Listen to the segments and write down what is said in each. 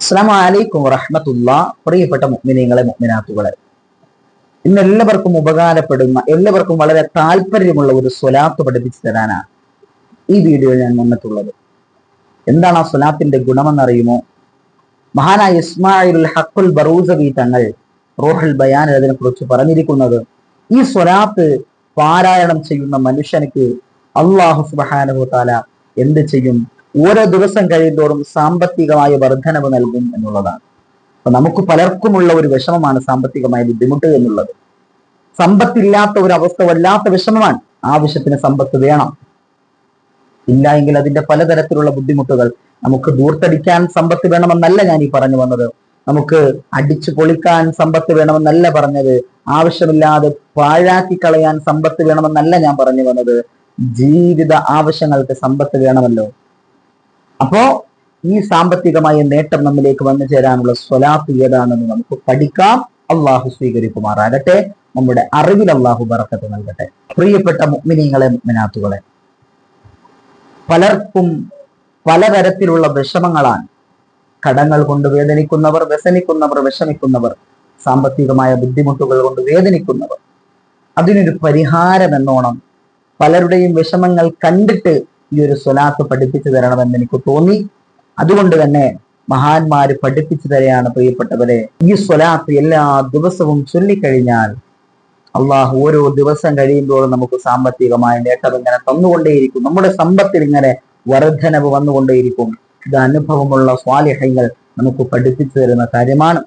അസ്സാം വലൈക്കും വറഹമത്തുള്ള. പ്രിയപ്പെട്ട മുഗ്മിനീങ്ങളെ മുഗ്മിനാത്തുകളെ ഇന്ന് എല്ലാവർക്കും ഉപകാരപ്പെടുന്ന എല്ലാവർക്കും വളരെ താല്പര്യമുള്ള ഒരു സ്വലാത്ത് പഠിപ്പിച്ചു തരാനാണ് ഈ വീഡിയോയിൽ ഞാൻ വന്നിട്ടുള്ളത്. എന്താണ് ആ സ്വലാത്തിന്റെ ഗുണമെന്നറിയുമോ? മഹാനായ ഇസ്മായിൽ ഹക്കുൽ ബറൂസവി തങ്ങൾ റോഹൽ ബയാൻ അതിനെ കുറിച്ച് പറഞ്ഞിരിക്കുന്നത് ഈ സ്വലാത്ത് പാരായണം ചെയ്യുന്ന മനുഷ്യനക്ക് അള്ളാഹു സുബാനുഭൂത്താല താല എന്ത് ചെയ്യും? ഓരോ ദിവസം കഴിയുന്തോറും സാമ്പത്തികമായ വർധനവ് നൽകും എന്നുള്ളതാണ്. അപ്പൊ നമുക്ക് പലർക്കുമുള്ള ഒരു വിഷമമാണ് സാമ്പത്തികമായ ബുദ്ധിമുട്ട് എന്നുള്ളത്. സമ്പത്തില്ലാത്ത ഒരു അവസ്ഥ വല്ലാത്ത വിഷമമാണ്. ആവശ്യത്തിന് സമ്പത്ത് വേണം. ഇല്ല എങ്കിൽ അതിന്റെ പലതരത്തിലുള്ള ബുദ്ധിമുട്ടുകൾ. നമുക്ക് ദൂർത്തടിക്കാൻ സമ്പത്ത് വേണമെന്നല്ല ഞാൻ ഈ പറഞ്ഞു വന്നത്. നമുക്ക് അടിച്ചു പൊളിക്കാൻ സമ്പത്ത് വേണമെന്നല്ല പറഞ്ഞത്. ആവശ്യമില്ലാതെ പാഴാക്കി കളയാൻ സമ്പത്ത് വേണമെന്നല്ല ഞാൻ പറഞ്ഞു വന്നത്. ജീവിത ആവശ്യങ്ങൾക്ക് സമ്പത്ത് വേണമല്ലോ. അപ്പോ ഈ സാമ്പത്തികമായ നേട്ടം നമ്മിലേക്ക് വന്നു ചേരാനുള്ള സ്വലാത്ത് ഏതാണെന്ന് നമുക്ക് പഠിക്കാം. അള്ളാഹു സ്വീകരിക്കുമാറാകട്ടെ. നമ്മുടെ അറിവിൽ അള്ളാഹു ബറക്കത്ത് നൽകട്ടെ. പ്രിയപ്പെട്ട മുഗ്മിനീങ്ങളെ മുഗ്മിനാത്തുകളെ പലർക്കും പലതരത്തിലുള്ള വിഷമങ്ങളാണ്. കടങ്ങൾ കൊണ്ട് വേദനിക്കുന്നവർ വ്യസനിക്കുന്നവർ വിഷമിക്കുന്നവർ സാമ്പത്തികമായ ബുദ്ധിമുട്ടുകൾ കൊണ്ട് വേദനിക്കുന്നവർ. അതിനൊരു പരിഹാരം എന്നോണം പലരുടെയും വിഷമങ്ങൾ കണ്ടിട്ട് ഈ ഒരു സ്വലാത്ത് പഠിപ്പിച്ചു തരണമെന്ന് എനിക്ക് തോന്നി. അതുകൊണ്ട് തന്നെ മഹാന്മാര് പഠിപ്പിച്ചു തരെയാണ് പ്രിയപ്പെട്ടവരെ. ഈ സ്വലാത്ത് എല്ലാ ദിവസവും ചൊല്ലിക്കഴിഞ്ഞാൽ അള്ളാഹു ഓരോ ദിവസം കഴിയുമ്പോഴും നമുക്ക് സാമ്പത്തികമായ നേട്ടം ഇങ്ങനെ തന്നുകൊണ്ടേയിരിക്കും. നമ്മുടെ സമ്പത്തിൽ ഇങ്ങനെ വർധനവ് വന്നുകൊണ്ടേയിരിക്കും. ഇത് അനുഭവമുള്ള സ്വാലിഹ്യങ്ങൾ നമുക്ക് പഠിപ്പിച്ചു തരുന്ന കാര്യമാണ്.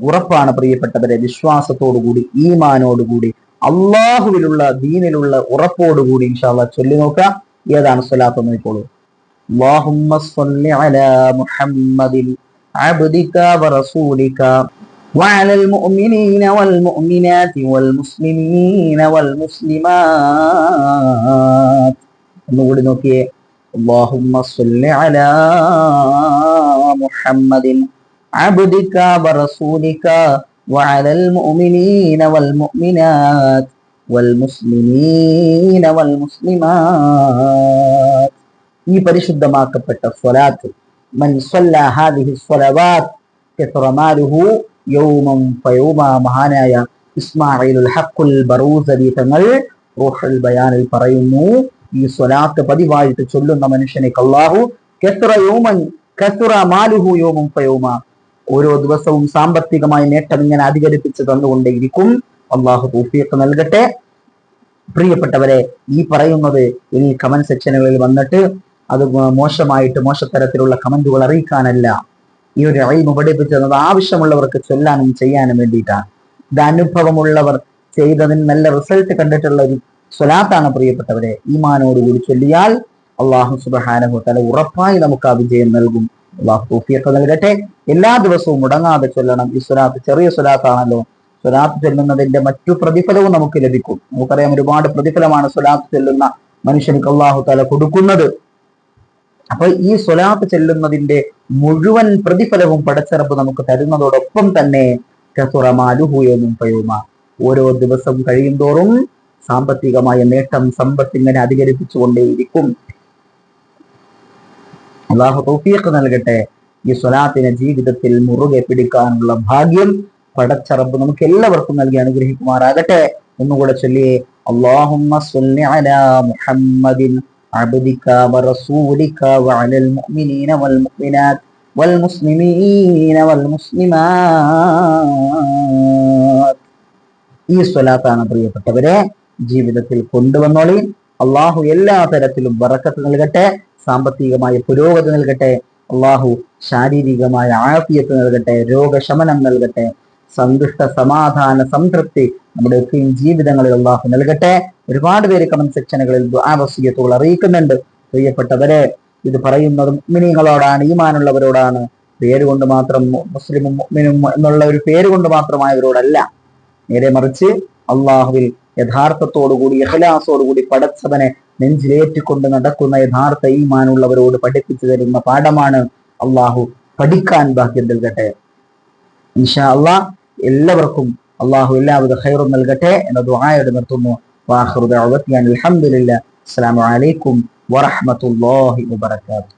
ഉറപ്പാണ് പ്രിയപ്പെട്ടവരെ വിശ്വാസത്തോടുകൂടി ഈമാനോടുകൂടി അള്ളാഹുവിലുള്ള ദീനിലുള്ള ഉറപ്പോടുകൂടി ഇൻഷാല്ല ചൊല്ലി നോക്കാം ഏതാണ് സ്വലാത്ത് നോക്കിക്കോളൂ اللهم صل على محمد عبدك ورسولك وعلى المؤمنين والمؤمنات والمسلمين والمسلمات ഒന്നുകൂടി നോക്കിയേ اللهم صل على محمد عبدك ورسولك وعلى المؤمنين والمؤمنات والمسلمين والمسلمات ഈ പരിശുദ്ധമാക്കപ്പെട്ട സ്വലാത്ത് മൻ സ്വല്ല ഹാദിഹി സ്വലവാത്ത് കസറ മാലുഹു യൗമം ഫയൗമ മഹാനായ ഇസ്മായിലുൽ ഹഖുൽ ബറൂസരി തങ്ങൾ റൂഹുൽ ബയാനിൽ പറയുന്നു ഈ സ്വലാത്ത് പതിവായിട്ട് ചൊല്ലുന്ന മനുഷ്യനെ അല്ലാഹു കസറ യൗമൻ കസറ മാലുഹു യൗമം ഫയൗമ ഓരോ ദിവസവും സാമ്പത്തികമായി നേട്ടം ഇങ്ങനെ അധികരിപ്പിച്ച് തന്നുകൊണ്ടേയിരിക്കും. അള്ളാഹു തൂഫിയൊക്കെ നൽകട്ടെ. പ്രിയപ്പെട്ടവരെ ഈ പറയുന്നത് ഇനി കമന്റ് സെക്ഷനുകളിൽ വന്നിട്ട് അത് മോശമായിട്ട് മോശത്തരത്തിലുള്ള കമന്റുകൾ അറിയിക്കാനല്ല. ഈ ഒരു അഴിമ പഠിപ്പിച്ചത് ആവശ്യമുള്ളവർക്ക് ചൊല്ലാനും ചെയ്യാനും വേണ്ടിയിട്ടാണ്. ഇത് അനുഭവമുള്ളവർ ചെയ്തതിന് നല്ല റിസൾട്ട് കണ്ടിട്ടുള്ള ഒരു സ്വലാത്താണ് പ്രിയപ്പെട്ടവരെ. ഈമാനോടുകൂടി ചൊല്ലിയാൽ അള്ളാഹു സുബഹാനഹു തല ഉറപ്പായി നമുക്ക് ആ വിജയം നൽകും. അള്ളാഹു നൽകട്ടെ എല്ലാ ദിവസവും മുടങ്ങാതെ ചൊല്ലണം. ഈ സ്വലാത്ത് ചെറിയ സ്വലാത്താണല്ലോ. സ്വലാത്ത് ചൊല്ലുന്നതിന്റെ മറ്റു പ്രതിഫലവും നമുക്ക് ലഭിക്കും. നമുക്കറിയാം ഒരുപാട് പ്രതിഫലമാണ് സ്വലാത്ത് ചെല്ലുന്ന മനുഷ്യനിക്ക് അള്ളാഹു തല കൊടുക്കുന്നത്. അപ്പൊ ഈ സ്വലാത്ത് ചെല്ലുന്നതിന്റെ മുഴുവൻ പ്രതിഫലവും പടച്ചിറപ്പ് നമുക്ക് തരുന്നതോടൊപ്പം തന്നെ ഓരോ ദിവസം കഴിയും തോറും സാമ്പത്തികമായ നേട്ടം സമ്പത്ത് ഇങ്ങനെ അധികരിപ്പിച്ചുകൊണ്ടേയിരിക്കും. അള്ളാഹു തൗഫീഖ് നൽകട്ടെ ഈ സ്വലാത്തിനെ ജീവിതത്തിൽ മുറുകെ പിടിക്കാനുള്ള ഭാഗ്യം പടച്ചറബ് നമുക്ക് എല്ലാവർക്കും നൽകി അനുഗ്രഹിക്കുമാറാകട്ടെ ഒന്നുകൂടെ ചൊല്ലിയേ അള്ളാഹുമ്മ സ്വല്ലി അലാ മുഹമ്മദിൻ عبدك ورسولك وعلى المؤمنين والمؤمنات والمسلمين والمسلمات ഈ സ്വലാത്താണ് പ്രിയപ്പെട്ടവരെ ജീവിതത്തിൽ കൊണ്ടുവന്നോളി അള്ളാഹു എല്ലാ തരത്തിലും വറക്കത്ത് നൽകട്ടെ സാമ്പത്തികമായ പുരോഗതി നൽകട്ടെ അള്ളാഹു ശാരീരികമായ ആഫിയത്ത് നൽകട്ടെ രോഗശമനം നൽകട്ടെ സന്തുഷ്ട സമാധാന സംതൃപ്തി നമ്മുടെ ഒക്കെയും ജീവിതങ്ങളിൽ അള്ളാഹു നൽകട്ടെ. ഒരുപാട് പേര് കമന്റ് സെക്ഷനുകളിൽ ആവശ്യത്തോൾ അറിയിക്കുന്നുണ്ട്. പ്രിയപ്പെട്ടവരെ ഇത് പറയുന്നതും മിനിങ്ങളോടാണ് ഈമാനുള്ളവരോടാണ്. പേര് കൊണ്ട് മാത്രം മുസ്ലിമും മുഅ്മിനും എന്നുള്ള ഒരു പേര് കൊണ്ട് മാത്രമായവരോടല്ല. നേരെ മറിച്ച് അള്ളാഹുവിൽ യഥാർത്ഥത്തോടുകൂടി യഹലാസോടുകൂടി പടച്ചവനെ നെഞ്ചിലേറ്റിക്കൊണ്ട് നടക്കുന്ന യഥാർത്ഥ ഈമാനുള്ളവരോട് പഠിപ്പിച്ചു തരുന്ന പാഠമാണ് അള്ളാഹു പഠിക്കാൻ ഭാഗ്യം നൽകട്ടെ. ഇൻഷാ അള്ളാഹ് എല്ലാവർക്കും അള്ളാഹു എല്ലാവിധ ഖൈറും നൽകട്ടെ എന്ന ആയോട് നിർത്തുന്നു. വാഹൃദ അൽഹംദുലില്ലാ അസ്സാം വലൈക്കും വറഹമത്തല്ലാഹി വബർക്കാത്തു